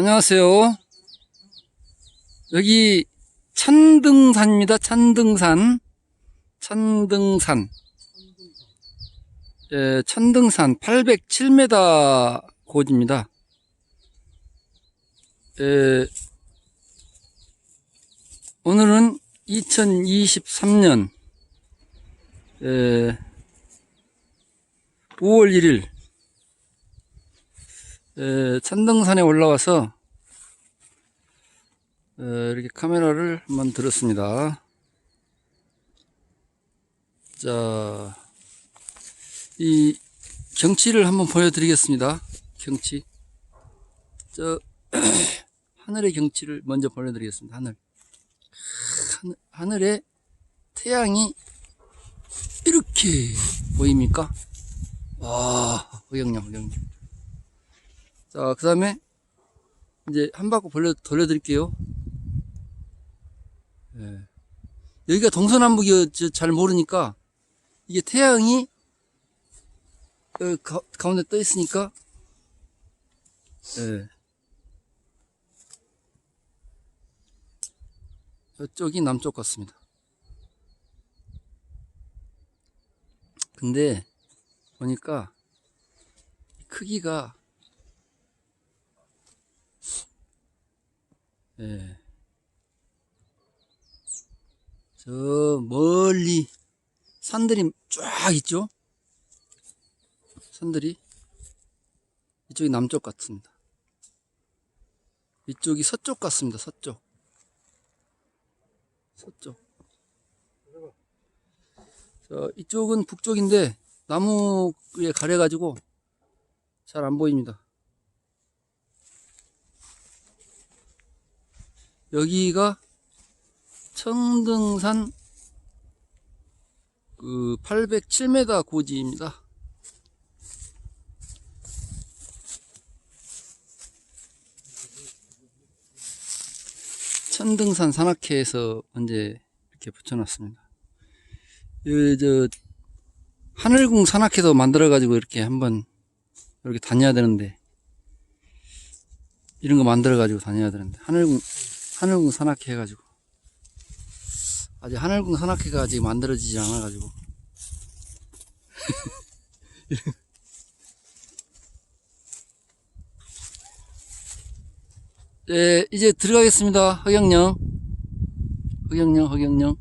안녕하세요. 여기 천등산입니다. 천등산. 천등산. 예, 천등산 807m 고지입니다. 예, 오늘은 2023년 예, 5월 1일 에, 천등산에 올라와서 에, 이렇게 카메라를 한번 들었습니다. 자, 이 경치를 한번 보여드리겠습니다. 경치. 저 하늘의 경치를 먼저 보여드리겠습니다. 하늘. 하늘 하늘에 태양이 이렇게 보입니까? 와, 허경영, 허경영. 자, 그 다음에 이제 한 바퀴 돌려, 돌려드릴게요. 예. 여기가 동서남북이 저잘 모르니까 이게 태양이 어, 가, 가운데 떠 있으니까 예. 이쪽이 남쪽 같습니다. 근데 보니까 크기가 예. 저 멀리 산들이 쫙 있죠? 산들이 이쪽이 남쪽 같습니다. 이쪽이 서쪽 같습니다. 서쪽. 서쪽. 저 이쪽은 북쪽인데 나무에 가려가지고 잘 안 보입니다. 여기가 청등산 그 807m 고지입니다. 천등산 산악회에서 언제 이렇게 붙여놨습니다. 이, 저, 하늘궁 산악회도 만들어가지고 이렇게 한번 이렇게 다녀야 되는데, 이런 거 만들어가지고 다녀야 되는데, 하늘궁, 하늘궁 산악회 해가지고. 아직 하늘궁 산악회가 아직 만들어지지 않아가지고. 예, 이제 들어가겠습니다. 허경영. 허경영, 허경영.